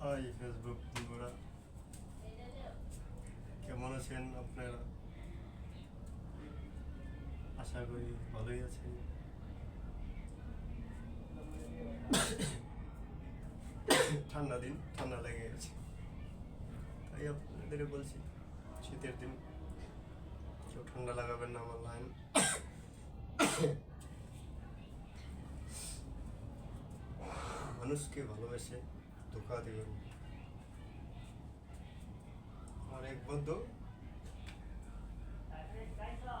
Facebook বন্ধুরা। কেমন আছেন আপনারা? আশা করি ভালোই আছেন। ঠান্ডা দিন, ঠান্ডা লেগে গেছে। তাই আপনাদের বলছি, শীতের দিন, কেউ ঠান্ডা লাগাবেন না আমার লাইন। মানুষকে ভালোবেসে। ধোকা দেবেন। আমার এক বন্ধু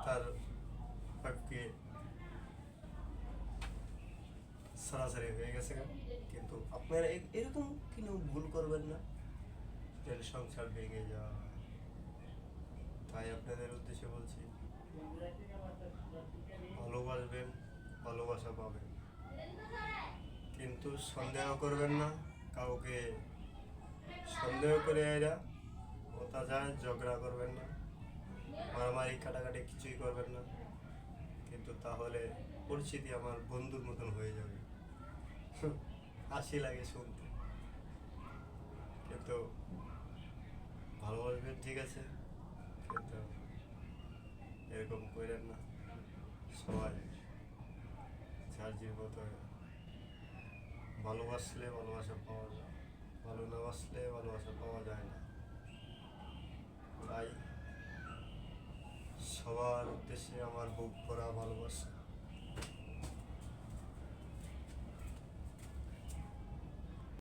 তার পাখকে সরাসরি হয়ে গেছে। কিন্তু আপনারা এরকম কেন ভুল করবেন না। তাহলে সংসার ভেঙে যাওয়া তাই আপনাদের উদ্দেশ্যে বলছি, ভালোবাসবেন, ভালোবাসা পাবেন। কিন্তু সন্দেহ করবেন না। কাউকে সন্দেহ করে এরা ওটা যায় ঝগড়া করবেন না। মারামারি, কাটাকাটি কিছুই করবেন না। কিন্তু তাহলে পরিস্থিতি আমার বন্ধুর মতন হয়ে যাবে। হাসি লাগে শুনতে। কিন্তু ভালোবাসবেন, ঠিক আছে। কিন্তু এরকম করেন না। সবাই যে মতো ভালোবাসলে ভালোবাসা পাওয়া যায়, ভালো না বাসলে ভালোবাসা পাওয়া যায় না। তাই সবার উদ্দেশ্যে আমার বুক করা ভালোবাসা।